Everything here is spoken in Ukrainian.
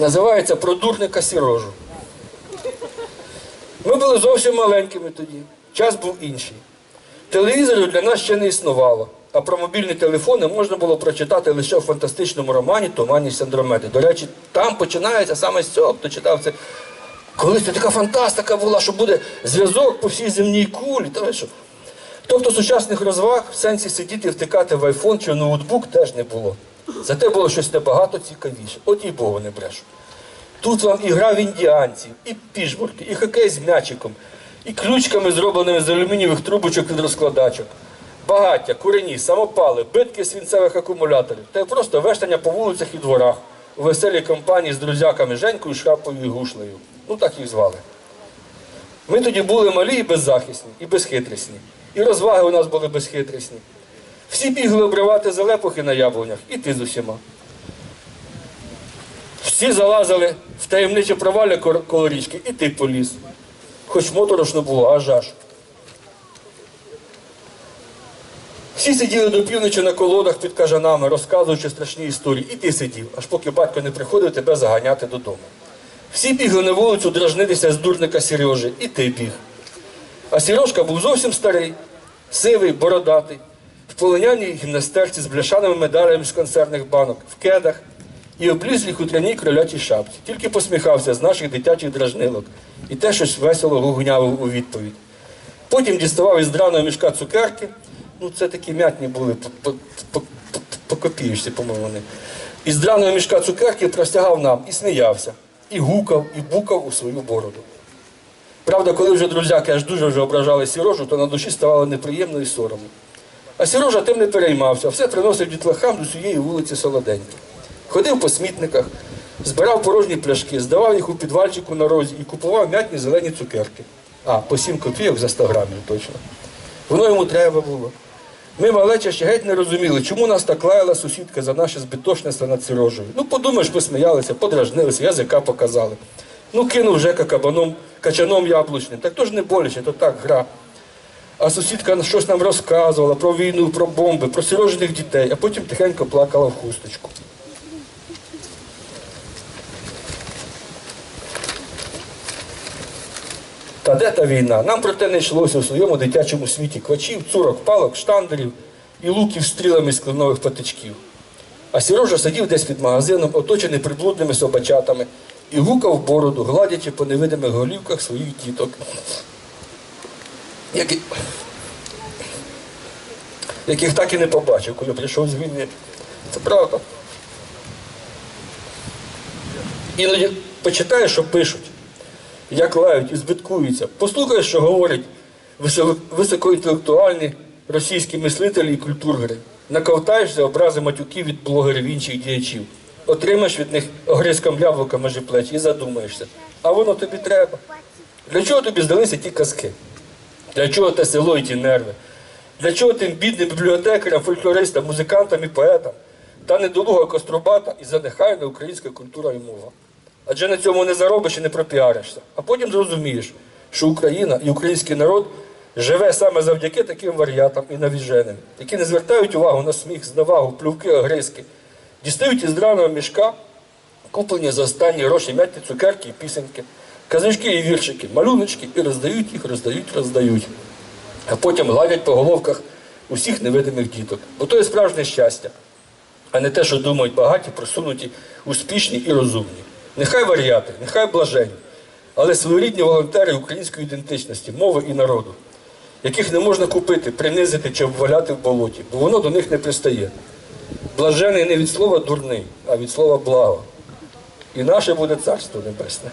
Називається Про дурника сірожу. Ми були зовсім маленькими тоді. Час був інший. Телевізорів для нас ще не існувало, а про мобільні телефони можна було прочитати лише в фантастичному романі Туманність Андромеди. До речі, там починається саме з цього, хто читав це. Колись це така фантастика була, що буде зв'язок по всій земній кулі. Тобто сучасних розваг в сенсі сидіти і втикати в айфон чи ноутбук теж не було. Зате було щось набагато цікавіше. От і Богу не брешу. Тут вам і гра в індіанців, і пішбурки, і хокей з м'ячиком, і ключками, зробленими з алюмінієвих трубочок від розкладачок. Багаття, курені, самопали, битки свінцевих акумуляторів та просто вештання по вулицях і дворах у веселій компанії з друзяками Женькою, Шапою і Гушлею. Ну так їх звали. Ми тоді були малі і беззахисні, і безхитрісні. І розваги у нас були безхитрісні. Всі бігли обривати залепухи на яблунях, і ти з усіма. Всі залазили в таємниче провалля коло річки, і ти поліз. Хоч моторошно було, аж аж. Всі сиділи до півночі на колодах під кажанами, розказуючи страшні історії, і ти сидів, аж поки батько не приходив тебе заганяти додому. Всі бігли на вулицю дражнитися з дурника Сережі, і ти біг. А Сережка був зовсім старий, сивий, бородатий, полоняній гімнастерці з бляшаними медалями з концертних банок, в кедах і облізлій хутряній кролячій шапці. Тільки посміхався з наших дитячих дражнилок і те щось весело гугнявив у відповідь. Потім діставав із драного мішка цукерки. Ну, це такі м'ятні були, по, по, по, по, вони. Із драного мішка цукерки простягав нам і сміявся, і гукав, і букав у свою бороду. Правда, коли вже друзяки аж дуже вже ображали Сірожу, то на душі ставало неприємно і соромно. А Сірожа тим не переймався, все приносив дітлахам з усієї вулиці Солоденьки. Ходив по смітниках, збирав порожні пляшки, здавав їх у підвальчику на розі і купував м'ятні зелені цукерки. А, по 7 копійок за 100 грамів точно. Воно йому треба було. Ми малеча ще геть не розуміли, чому нас так лаяла сусідка за наше збитошництво над Сірожею. Ну, подумаєш, посміялися, подражнилися, язика показали. Ну, кинув Жека кабаном, качаном яблучним. Так то ж не боляче, то так гра. А сусідка щось нам розказувала про війну, про бомби, про сірожених дітей, а потім тихенько плакала в хусточку. Та де та війна? Нам про те не йшлося у своєму дитячому світі квачів, цурок, палок, штандерів і луків стрілами з кленових патичків. А Сірожа сидів десь під магазином, оточений приблудними собачатами, і гукав бороду, гладячи по невидимих голівках своїх діток. Які... Яких так і не побачив, коли прийшов з війни. Це правда. Іноді почитаєш, що пишуть, як лають і збиткуються. Послухай, що говорять високоінтелектуальні російські мислителі і культургери. Наковтаєшся образи матюків від блогерів інших діячів. Отримаєш від них огризком яблука межі плеч і задумаєшся. А воно тобі треба. Для чого тобі здалися ті казки? Для чого те село і ті нерви? Для чого тим бідним бібліотекарям, фольклористам, музикантам і поетам та недолуга кострубата і занехайна українська культура і мова? Адже на цьому не заробиш і не пропіаришся. А потім зрозумієш, що Україна і український народ живе саме завдяки таким варіатам і навіженим, які не звертають увагу на сміх, зневагу, плювки, огризки, дістають із драного мішка, куплені за останні гроші м'ятні цукерки і пісеньки, казачки і віршики, малюночки і роздають їх, роздають, роздають. А потім гладять по головках усіх невидимих діток. Бо то є справжнє щастя, а не те, що думають багаті, просунуті, успішні і розумні. Нехай варіати, нехай блажені, але своєрідні волонтери української ідентичності, мови і народу, яких не можна купити, принизити чи обваляти в болоті, бо воно до них не пристає. Блажений не від слова дурний, а від слова благо. І наше буде царство небесне.